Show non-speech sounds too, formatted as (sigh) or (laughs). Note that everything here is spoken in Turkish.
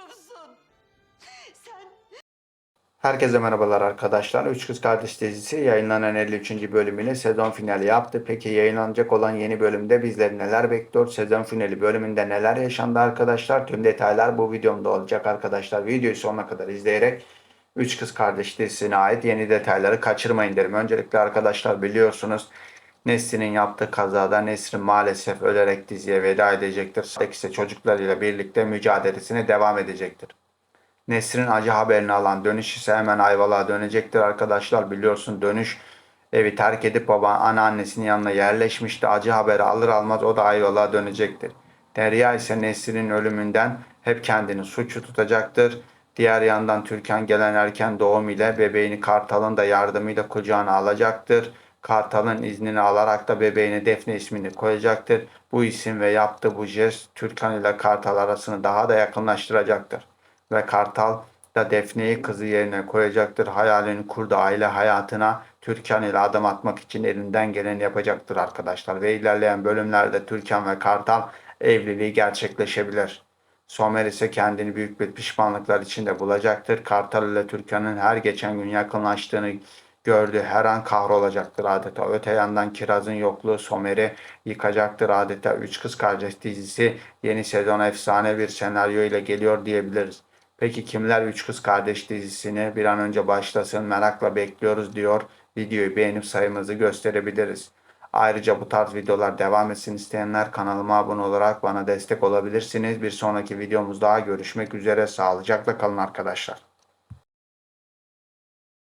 çocuğumsun. (laughs) Sen Herkese merhabalar arkadaşlar. Üç Kız Kardeş dizisi yayınlanan 53. bölümüyle sezon finali yaptı. Peki yayınlanacak olan yeni bölümde bizleri neler bekliyor? Sezon finali bölümünde neler yaşandı arkadaşlar? Tüm detaylar bu videomda olacak arkadaşlar. Videoyu sonuna kadar izleyerek Üç Kız Kardeş dizisine ait yeni detayları kaçırmayın derim. Öncelikle arkadaşlar biliyorsunuz Nesrin'in yaptığı kazada Nesrin maalesef ölerek diziye veda edecektir. ise çocuklarıyla birlikte mücadelesine devam edecektir. Nesrin acı haberini alan dönüş ise hemen Ayvalık'a dönecektir arkadaşlar. Biliyorsun dönüş evi terk edip baba anneannesinin yanına yerleşmişti. Acı haberi alır almaz o da Ayvalık'a dönecektir. Derya ise Nesrin'in ölümünden hep kendini suçlu tutacaktır. Diğer yandan Türkan gelen erken doğum ile bebeğini Kartal'ın da yardımıyla kucağına alacaktır. Kartal'ın iznini alarak da bebeğine Defne ismini koyacaktır. Bu isim ve yaptığı bu jest Türkan ile Kartal arasını daha da yakınlaştıracaktır ve Kartal da Defne'yi kızı yerine koyacaktır. Hayalini kurdu aile hayatına Türkan ile adım atmak için elinden geleni yapacaktır arkadaşlar. Ve ilerleyen bölümlerde Türkan ve Kartal evliliği gerçekleşebilir. Somer ise kendini büyük bir pişmanlıklar içinde bulacaktır. Kartal ile Türkan'ın her geçen gün yakınlaştığını gördü. Her an kahrolacaktır adeta. Öte yandan Kiraz'ın yokluğu Somer'i yıkacaktır adeta. Üç Kız Kardeş dizisi yeni sezon efsane bir senaryo ile geliyor diyebiliriz. Peki kimler Üç Kız Kardeş dizisini bir an önce başlasın merakla bekliyoruz diyor. Videoyu beğenip sayımızı gösterebiliriz. Ayrıca bu tarz videolar devam etsin isteyenler kanalıma abone olarak bana destek olabilirsiniz. Bir sonraki videomuzda görüşmek üzere. Sağlıcakla kalın arkadaşlar.